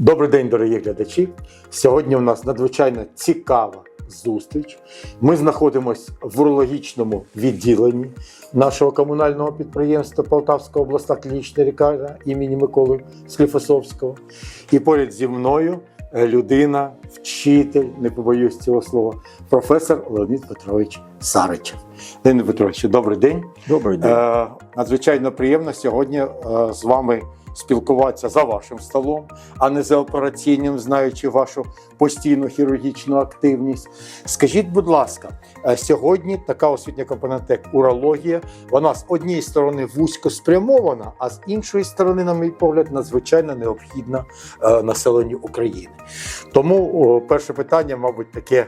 Добрий день, дорогі глядачі. Сьогодні у нас надзвичайно цікава зустріч. Ми знаходимося в урологічному відділенні нашого комунального підприємства Полтавська обласна клінічна лікарня імені Миколи Скліфосовського. І поряд зі мною е, людина, вчитель, не побоюсь цього слова, професор Леонід Петрович Саричев. Леонід Петрович, добрий день. Добрий день. Е, надзвичайно приємно сьогодні е, з вами спілкуватися за вашим столом, а не за операційним, знаючи вашу постійну хірургічну активність. Скажіть, будь ласка, е, сьогодні така освітня компонента, як урологія, вона з однієї сторони вузько спрямована, а з іншої сторони, на мій погляд, надзвичайно необхідна е, населенню України. Тому перше питання, мабуть, таке,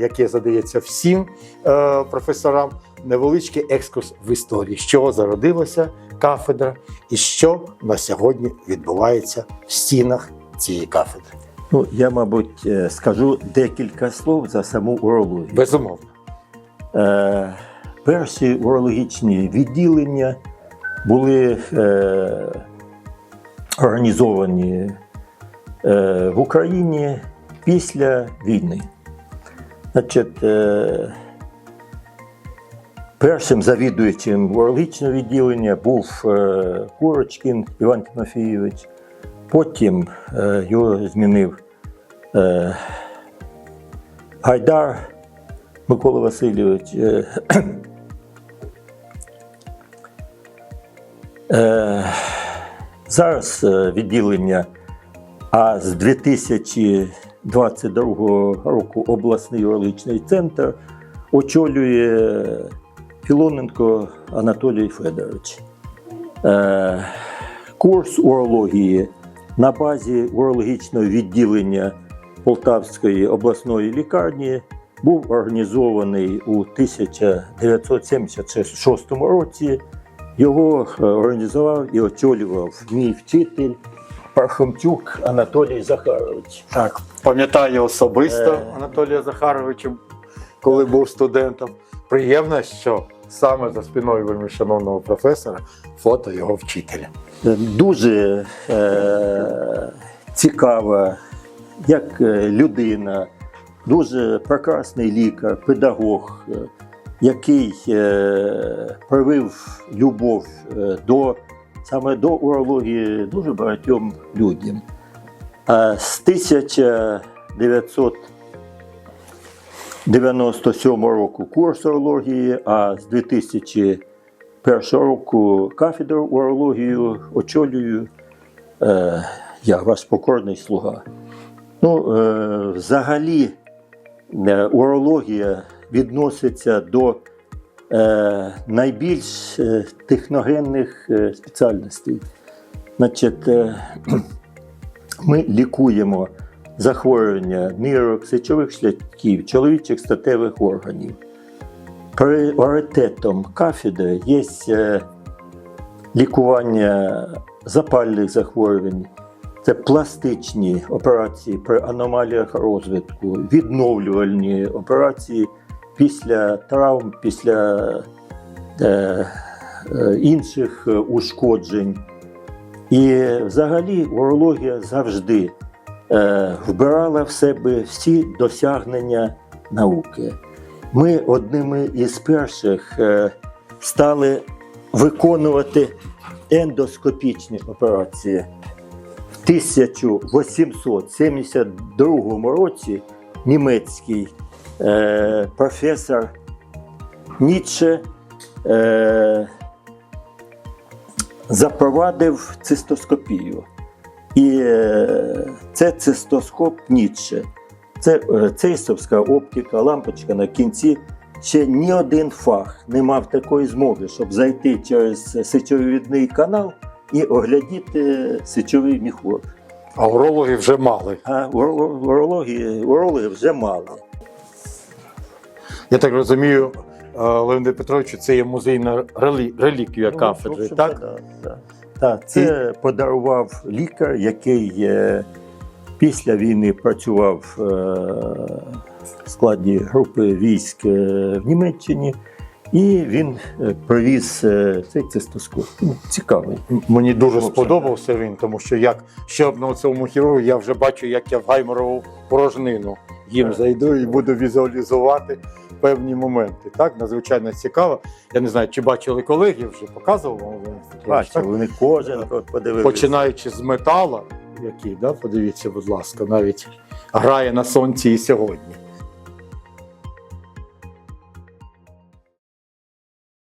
яке задається всім е, професорам невеличкий екскурс в історії, з чого зародилася кафедра і що на сьогодні відбувається в стінах цієї кафедри. Ну, я, мабуть, е, скажу декілька слов за саму урологію. Безумовно. Е, перші урологічні відділення були е, організовані е, в Україні після війни. Значить, е, першим завідуючим урологічного відділення був е, Курочкін Іван Тимофійович. Потім е, його змінив Гайдар Микола Васильович. Зараз відділення, а з 2022 року обласний урологічний центр очолює Філоненко Анатолій Федорович. Е, курс урології на базі урологічного відділення Полтавської обласної лікарні був організований у 1976 році. Його е, організував і очолював мій вчитель Пархомчук Анатолій Захарович. Так, пам'ятаю особисто Е. Анатолія Захаровича, коли був студентом. Приємно, що саме за спиною вельми шановного професора фото його вчителя. Дуже е, цікава, як е, людина, дуже прекрасний лікар, педагог, е, який е, привив любов до саме до урології дуже багатьом людям. А з 1900 97 року курс урології, а з 2001 року кафедру урологію очолюю е, я ваш покорний слуга. Ну, е, взагалі, е, урологія відноситься до найбільш е, техногенних е, спеціальностей. Значить, е, ми лікуємо захворювання нирок, сечових шляхів, чоловічих статевих органів. Пріоритетом кафедри є е, лікування запальних захворювань, це пластичні операції при аномаліях розвитку, відновлювальні операції після травм, після е, е, інших е, ушкоджень. І взагалі урологія завжди е, вбирала в себе всі досягнення науки. Ми одними із перших е, стали виконувати ендоскопічні операції. В 1872 році німецький професор Ніцше е, запровадив цистоскопію. І е, це цистоскоп Ніцше. Це е, цейсовська оптика, лампочка на кінці. Ще ні один фах не мав такої змоги, щоб зайти через сечовідний канал і оглядіти сечовий міхур. А урологи вже мали. А урологи, урологи вже мали. Я так розумію, е, Леонід Петрович, це є музейна реліквія Ну, кафедри, общем, так? да, да. Так, це подарував лікар, який після війни працював е, в складі групи військ е, в Німеччині І він провіз е, цей цистоскоп. Ну, Цікавий. Мені дуже Хлопчик. сподобався він, тому що як ще одного цьому хірургу я вже бачу, як я в гайморову порожнину їм Так. зайду і буду візуалізувати певні моменти. Так, надзвичайно цікаво. Я не знаю, чи бачили колеги, вже показував вам так? вони кожен подивилися. Починаючи з метала, який, да, подивіться, будь ласка, навіть грає на сонці і сьогодні.